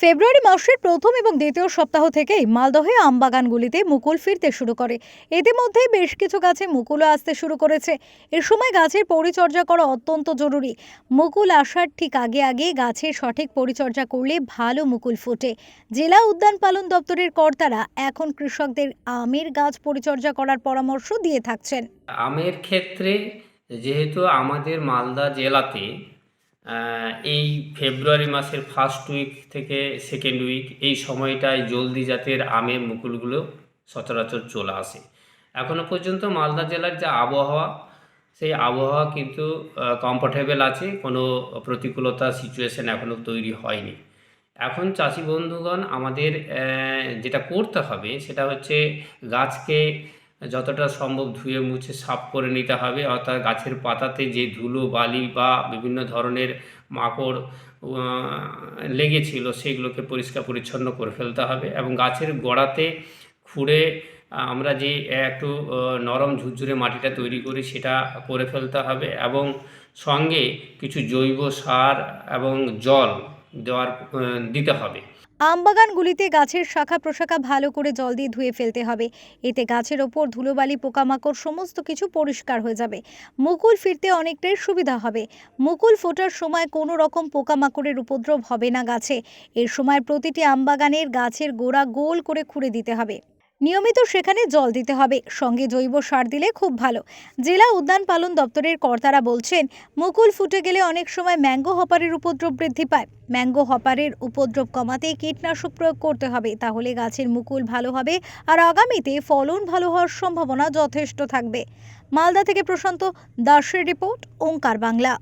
ফেব্রুয়ারি মাসের প্রথম এবং দ্বিতীয় সপ্তাহ থেকেই মালদহে আমবাগানগুলিতে মুকুল ফিরতে শুরু করে। ইতিমধ্যেই বেশ কিছু গাছে মুকুলও আসতে শুরু করেছে। এ সময় গাছের পরিচর্যা করা অত্যন্ত জরুরি। মুকুল আসার ঠিক আগে আগে গাছের সঠিক পরিচর্যা করলে ভালো মুকুল ফোটে। জেলা উদ্যান পালন দপ্তরের কর্তারা এখন কৃষকদের আমের গাছ পরিচর্যা করার পরামর্শ দিয়ে থাকছেন। আমের ক্ষেত্রে যেহেতু আমাদের মালদা জেলাতে এই ফেব্রুয়ারি মাসের ফার্স্ট উইক থেকে সেকেন্ড উইক এই সময়টায় জলদি জাতের আমের মুকুলগুলো সচরাচর চলে আসে। এখনও পর্যন্ত মালদা জেলার যে আবহাওয়া, সেই আবহাওয়া কিন্তু কমফোর্টেবল আছে, কোনো প্রতিকূলতা সিচুয়েশন এখনও তৈরি হয়নি। এখন চাষি বন্ধুগণ, আমাদের যেটা করতে হবে, সেটা হচ্ছে গাছকে যতটা সম্ভব ধুয়ে মুছে সাফ করে নিতে হবে। অর্থাৎ গাছের পাতাতে যে ধুলো, বালি বা বিভিন্ন ধরনের মাকড় লেগেছিল, সেগুলোকে পরিষ্কার পরিচ্ছন্ন করে ফেলতে হবে এবং গাছের গোড়াতে খুঁড়ে আমরা যে একটু নরম ঝুরঝুরে মাটিটা তৈরি করি সেটা করে ফেলতে হবে এবং সঙ্গে কিছু জৈব সার এবং জল দেওয়ার দিতে হবে। আমবাগানগুলিতে গাছের শাখা প্রশাখা ভালো করে জল দিয়ে ধুয়ে ফেলতে হবে। এতে গাছের ওপর ধুলোবালি, পোকামাকড় সমস্ত কিছু পরিষ্কার হয়ে যাবে। মুকুল ফিরতে অনেকটাই সুবিধা হবে। মুকুল ফোটার সময় কোনো রকম পোকামাকড়ের উপদ্রব হবে না গাছে। এর সময় প্রতিটি আমবাগানের গাছের গোড়া গোল করে খুঁড়ে দিতে হবে। নিয়মিত সেখানে জল দিতে হবে। সঙ্গে জৈব সার দিলে খুব ভালো। জেলা উদ্যান পালন দপ্তরের কর্তারা বলছেন, মুকুল ফুটে গেলে অনেক সময় ম্যাঙ্গো হপারের উপদ্রব বৃদ্ধি পায়। ম্যাঙ্গো হপারের উপদ্রব কমাতে কীটনাশক প্রয়োগ করতে হবে। তাহলে গাছের মুকুল ভালো হবে আর আগামীতে ফলন ভালো হওয়ার সম্ভাবনা যথেষ্ট থাকবে। মালদা থেকে প্রশান্ত দাসের রিপোর্ট, ওঙ্কার বাংলা।